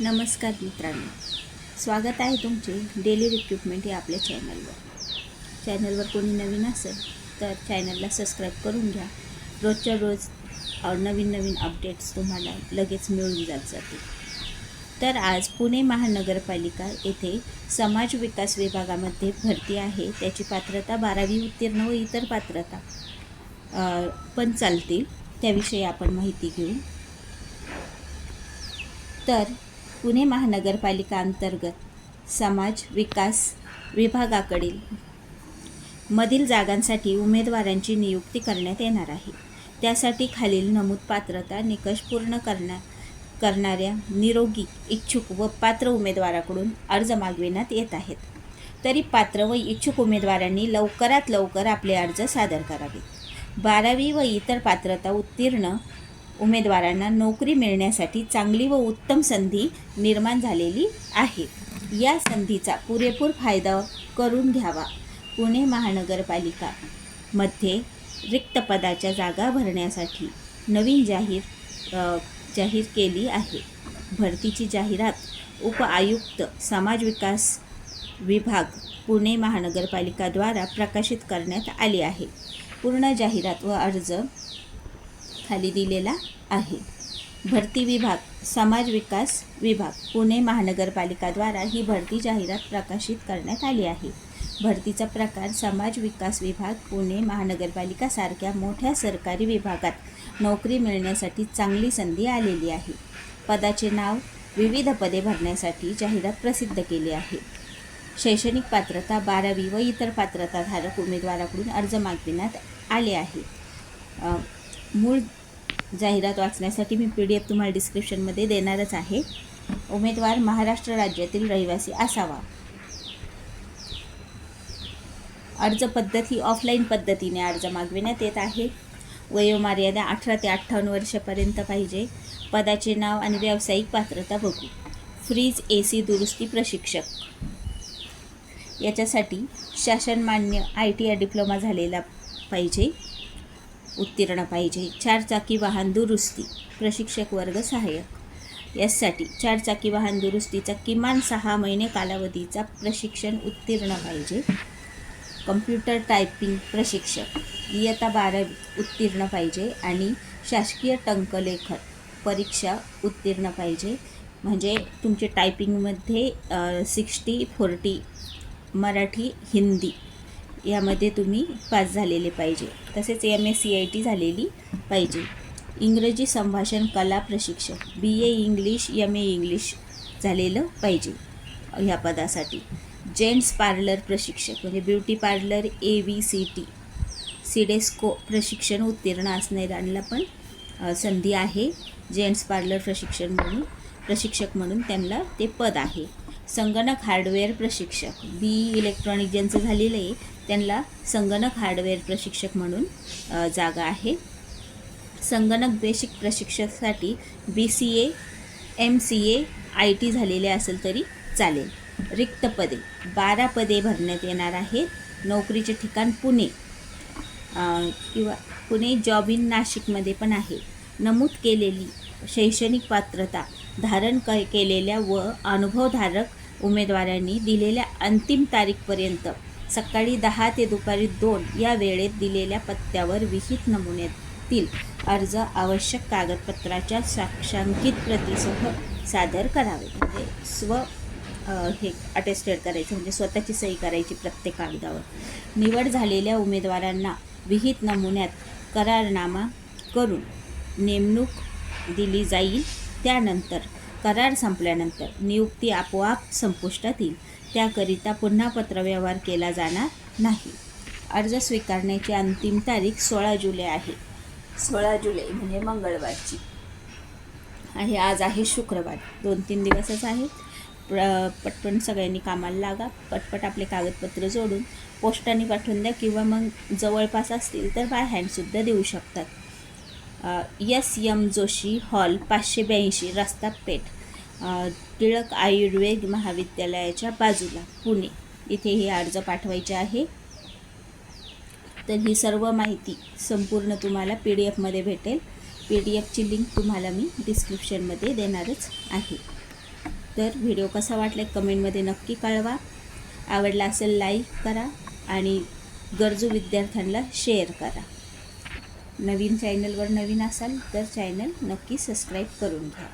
नमस्कार मित्रांनो. स्वागत आहे तुमचे डेली रिक्रुटमेंट या आपल्या चॅनलवर चॅनलवर कोणी नवीन असेल तर चॅनलला सबस्क्राईब करून घ्या. रोजच्या रोज नवीन नवीन अपडेट्स तुम्हाला लगेच मिळून जात जातील. तर आज पुणे महानगरपालिका येथे समाज विकास विभागामध्ये भरती आहे. त्याची पात्रता बारावी उत्तीर्ण व इतर पात्रता पण चालतील. त्याविषयी आपण माहिती घेऊ. तर पुणे महानगरपालिका अंतर्गत समाज विकास विभागाकडील मधील जागांसाठी उमेदवारांची नियुक्ती करण्यात येणार आहे. त्यासाठी खालील नमूद पात्रता निकष पूर्ण करण्या करणाऱ्या निरोगी इच्छुक व पात्र उमेदवाराकडून अर्ज मागविण्यात येत आहेत. तरी पात्र व इच्छुक उमेदवारांनी लवकरात लवकर आपले अर्ज सादर करावेत. बारावी व इतर पात्रता उत्तीर्ण उमेदवारांना नोकरी मिळण्यासाठी चांगली व उत्तम संधी निर्माण झालेली आहे. या संधीचा पुरेपूर फायदा करून घ्यावा. पुणे महानगरपालिका मध्ये रिक्त पदाच्या जागा भरण्यासाठी नवीन जाहीर जाहीर केली आहे. भरतीची जाहिरात उपआयुक्त समाज विकास विभाग पुणे महानगरपालिकाद्वारा प्रकाशित करण्यात आली आहे. पूर्ण जाहिरात व अर्ज खाली दिलेला आहे. भरती विभाग समाज विकास विभाग पुणे महानगरपालिकाद्वारा ही भरती जाहिरात प्रकाशित करण्यात आली आहे. भरतीचा प्रकार समाज विकास विभाग पुणे महानगरपालिका सारख्या मोठ्या सरकारी विभागात नोकरी मिळण्यासाठी चांगली संधी आलेली आहे. पदाचे नाव विविध पदे भरण्यासाठी जाहिरात प्रसिद्ध केली आहे. शैक्षणिक पात्रता बारावी व इतर पात्रताधारक उमेदवाराकडून अर्ज मागविण्यात आले आहे. मूळ जाहिरात वाचण्यासाठी मी पी डी एफ तुम्हाला डिस्क्रिप्शनमध्ये देणारच आहे. उमेदवार महाराष्ट्र राज्यातील रहिवासी असावा. अर्ज पद्धत ही ऑफलाईन पद्धतीने अर्ज मागविण्यात येत आहे. वयोमर्यादा अठरा ते अठ्ठावन्न वर्षापर्यंत पाहिजे. पदाचे नाव आणि व्यावसायिक पात्रता बघू. फ्रीज ए सी दुरुस्ती प्रशिक्षक. याच्यासाठी शासनमान्य आय टी आय डिप्लोमा झालेला पाहिजे. उत्तीर्ण पाहिजे. चारचाकी वाहन दुरुस्ती. प्रशिक्षक वर्ग सहाय्यक. यासाठी चारचाकी वाहन दुरुस्तीचा किमान सहा महिने कालावधीचा प्रशिक्षण उत्तीर्ण पाहिजे. कम्प्युटर टायपिंग प्रशिक्षक. इयत्ता बारावी उत्तीर्ण पाहिजे आणि शासकीय टंकलेखन परीक्षा उत्तीर्ण पाहिजे. म्हणजे तुमचे टायपिंगमध्ये सिक्स्टी फोर्टी मराठी हिंदी यामध्ये तुम्ही पास झालेले पाहिजे. तसेच M S C I T झालेली पाहिजे. इंग्रजी संभाषण कला प्रशिक्षक B A English M A English झालेलं पाहिजे ह्या पदासाठी. जेंट्स पार्लर प्रशिक्षक म्हणजे beauty parlour A V C T CIDESCO प्रशिक्षण उत्तीर्ण असणाऱ्यांना पण संधी आहे. जेंट्स पार्लर प्रशिक्षण म्हणून प्रशिक्षक म्हणून त्यांना ते पद आहे. संगणक हार्डवेअर प्रशिक्षक. बी इलेक्ट्रॉनिक ज्यांचं झालेलं आहे त्यांना संगणक हार्डवेअर प्रशिक्षक म्हणून जागा आहे. संगणक basic प्रशिक्षकासाठी B C A M C A I T झालेले असेल तरी चालेल. रिक्त पदे. बारा पदे भरण्यात येणार आहेत. नोकरीचे ठिकाण पुणे. किंवा पुणे जॉब इन नाशिकमध्ये पण आहे. नमूद केलेली शैक्षणिक पात्रता धारण क केलेल्या व अनुभवधारक उमेदवारांनी दिलेल्या अंतिम तारीखपर्यंत सकाळी दहा ते दुपारी दोन या वेळेत दिलेल्या पत्त्यावर विहित नमुन्यातील अर्ज आवश्यक कागदपत्राच्या साक्षांकित प्रतीसह सादर करावे. म्हणजे स्व हे अटेस्टेड करायचं म्हणजे स्वतःची सही करायची प्रत्येक कागदावर. निवड झालेल्या उमेदवारांना विहित नमुन्यात करारनामा करून नेमणूक दिली जाईल. त्यानंतर करार संपल्यानंतर नियुक्ती आपोआप संपुष्टात येईल. त्याकरिता पुन्हा पत्रव्यवहार केला जाणार नाही. अर्ज स्वीकारण्याची अंतिम तारीख सोळा जुलै आहे. सोळा जुलै म्हणजे मंगळवारची. आहे आज आहे शुक्रवार. दोन तीन दिवसच आहेत. प्र पटपट सगळ्यांनी कामाला लागा. पटपट आपले कागदपत्र जोडून पोस्टाने पाठवून द्या किंवा मग जवळपास असतील तर बाय हँडसुद्धा देऊ शकतात. यस यम जोशी हॉल पाचशे ब्याऐंशी रस्ता पेठ टिळक आयुर्वेद महाविद्यालयाच्या बाजूला पुणे. इथे हे अर्ज पाठवायचे आहे. तर ही सर्व माहिती संपूर्ण तुम्हाला पी डी एफमध्ये भेटेल. पी डी एफची लिंक तुम्हाला मी डिस्क्रिप्शनमध्ये देणारच आहे. तर व्हिडिओ कसा वाटला कमेंटमध्ये नक्की कळवा. आवडला असेल लाईक करा आणि गरजू विद्यार्थ्यांना शेअर करा. नवीन चॅनलवर नवीन असाल तर चॅनल नक्की सबस्क्राईब करून घ्या.